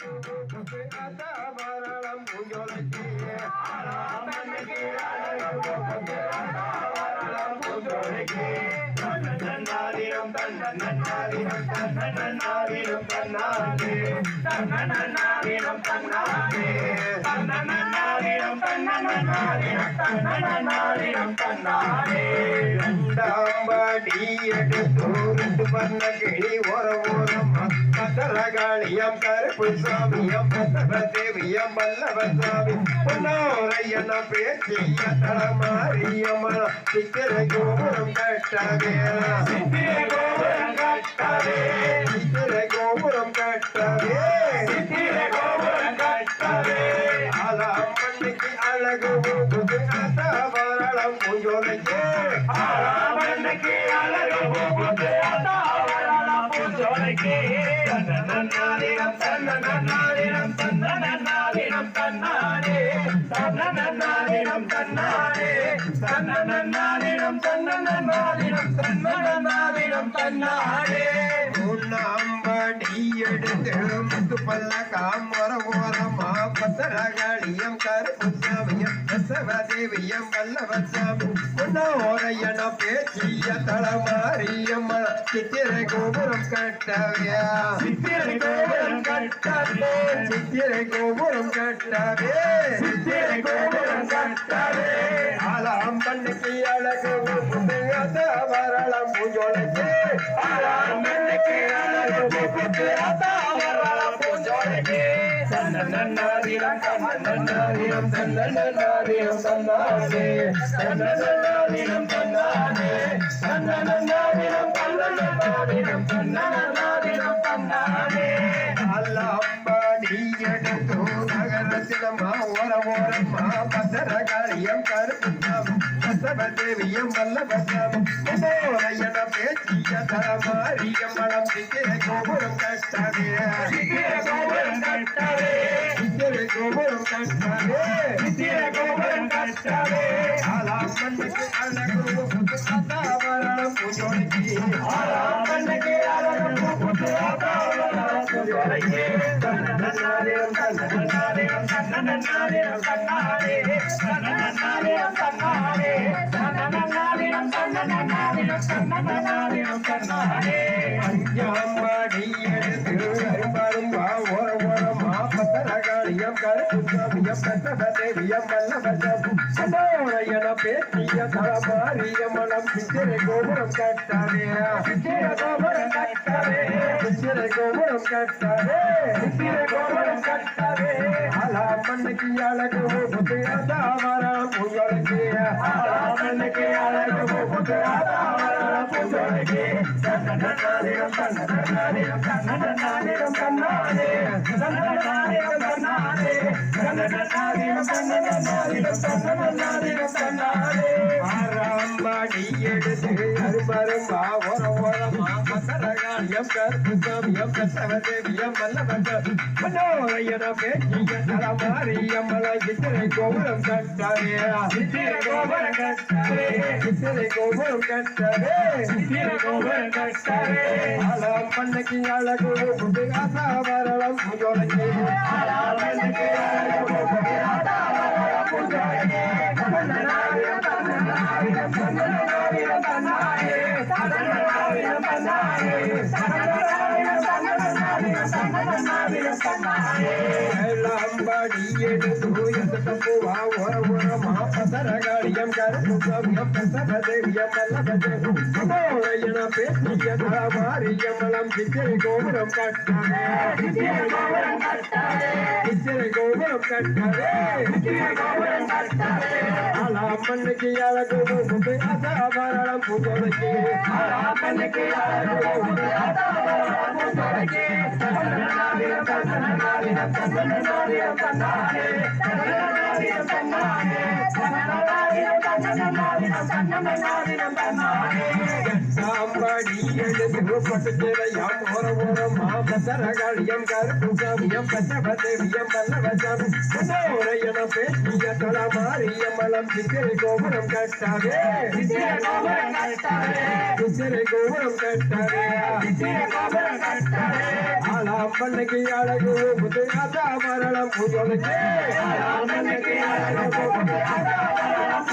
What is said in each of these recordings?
அழகு முத்து அசாபரணம் பூஞ்சோலைக்கு ஆராமனுக்கு அழகு தன்னாரே. தன்னாரே. எடுத்து பண்ண கிளி ஓர ஓரம் மத்தரகாளியம் கருப்பு சாமியம் தேவியம் வல்லவ சாமி பொன்னோரையன பேச்சிய தளமாரியம்மன் சித்திரை கோபுரம் கட்டவே சித்திர கோபுரம் ஆராமனுக்கு அழகு முகத்து அசாபரணம் பூஞ்சோலைக்கு. தன்னன்னாரினம் தன்னன்னாரினம் தன்னன்னாரினம் தன்னாரே. தன்னன்னாரினம் தன்னாரே. தன்னாரே. முத்து பல்ல காமர ஓரமா பத்தரகாளியம் கருப்பு சாமியம் தேவியம் வல்லவ சாமி உன்னோரையன பேச்சிய தளமாரியம்ம சித்திரை கோபுரம் கட்டவே சித்திரை கோபுரம் கட்டவே. சித்திரை கோபுரம் கட்டவே சித்திரை கோபுரம் கட்டவே. ஆலாம் பண்ணுக்கு அழகு வரலாம் பூஜோலைக்கு ஆராமனுக்கு அழகு முகத்து அசாபரணம் பூஞ்சோலைக்கு. தன்னன்னாரினம் தன்னன்னாரினம் தன்னன்னாரினம் தன்னாரே. தன்னன்னாரினம் தன்னாரே. பத்தரகாளியம் கருப்புத்தாம் தேவியம் வல்லபத்தாம் என பேச்சிய தலமாரியம் மனம் சித்திர கோபுரம் கட்டவே சித்திரை கோபுரம் கட்டவே. சித்திர கோபுரம் கட்டவே சித்திரை கோபுரம் கட்டவே. அலாமண்ணுக்கு அழகு அசாவரணம் பூஜோலைக்கு ஆராமனுக்கு கருப்பு சாமியம் கருப்புசாமியம் தேவியம் வல்லபதம் அனோரையன பேச்சிய தலமாரியம் மனம் சித்திரை கோபுரம் கட்டவே சித்திரை கோபுரம் கட்டவே. சித்திரை கோபுரம் கட்டவே சித்திரை கோபுரம் கட்டவே. அலா மண்ணுக்கு அழகு புதையாதாவரம் உங்களுக்கு ஆராமனுக்கு அழகு முகத்து அசாபரணம் பூஞ்சோலைக்கு. தன்னன்னாரினம் தன்னன்னாரினம் தன்னன்னாரினம் தன்னாரே. தன்னன்னாரினம் தன்னாரே. தன்னன்னாரினம் தன்னன்னாரினம் தன்னன்னாரினம் தன்னாரே. ஆறாம்படி எடுத்து அரும்பரும் வா ஓர ஓரமா பத்தரகாளியம் கருப்புசாமியம் தேவியம் வல்லபதம் மனோரையன பேச்சிய தலமாரியம் சித்திரை கோபுரம் கட்டவே சித்திரை கோபுரம் கட்டவே. சித்திரை கோபுரம் கட்டவே சித்திரை கோபுரம் கட்டவே. அலம் பண்ணக்கு அழகு புதுகாசாவரளம் அழகு தேவியம் வல்லபதம் மனோரையன பேச்சிய தலமாரியம் மலம் சித்திரை கோபுரம் கட்டவே சித்திரை கோபுரம் கட்டவே. சித்திரை கோபுரம் கட்டவே అమ్మన్నకి ఎలగుడు అసాధారణం పుగొడకి అమ్మన్నకి ఎలగుడు అసాధారణం పుగొడకి తన్ననాలి తన్ననాలి తన్ననాలి తన్ననాలి తన్ననాలి తన్ననాలి తన్ననాలి తన్ననాలి తన్ననాలి తన్ననాలి தன்னாரே. ஓர ஓரமா பசரகாளியம் கருப்பு பச்சபதேவியம் பல்லவசாமி மனோரையன பேசிய தலமாரியம்மலம் சித்திரை கோபுரம் கட்டாதே சித்திரை கோபுரம் கட்டாதே ஆளாம் பண்ணைக்கு அழகு முது மரணம் புஜொலைக்கு ராமனுக்கு அழகு போகுது அதாவரம்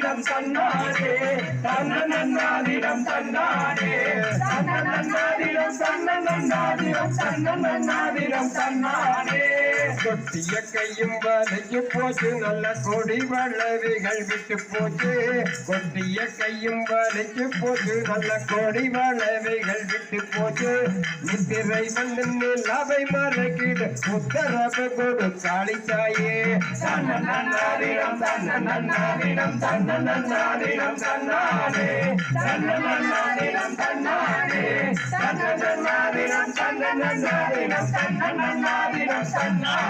தன்னானே தன்னன்னாதீனம் தன்னானே நன்னாரிடம் தன்னன்னாதீனம் தன்னன்னாதீனம் நன்னாரிடம் தன்னன்னாதினம் நன்னாரிடம் தன்னன்னாதினம் நன்னாரிடம் தன்னன்னாதினம் கொட்டிய கையும் வலைக்கு போச்சு. நல்ல கொடி வளவிகள் விட்டு போச்சு. கொட்டிய கையும் வலைக்கு போச்சு. நல்ல கொடி வளவிகள் விட்டு போச்சு. நித்திரை வந்து நிலவை மறக்கிட உத்தரவு கொடு காளி தாயே தன்னன்னாதினம் தன்னன்னாதினம் தன்னன்னாதினம் தன்னானே தன்னன்னாதினம் தன்னானே தன்னன்னாதினம் தன்னன்னாதினம் தன்னன்னாதினம் தன்னானே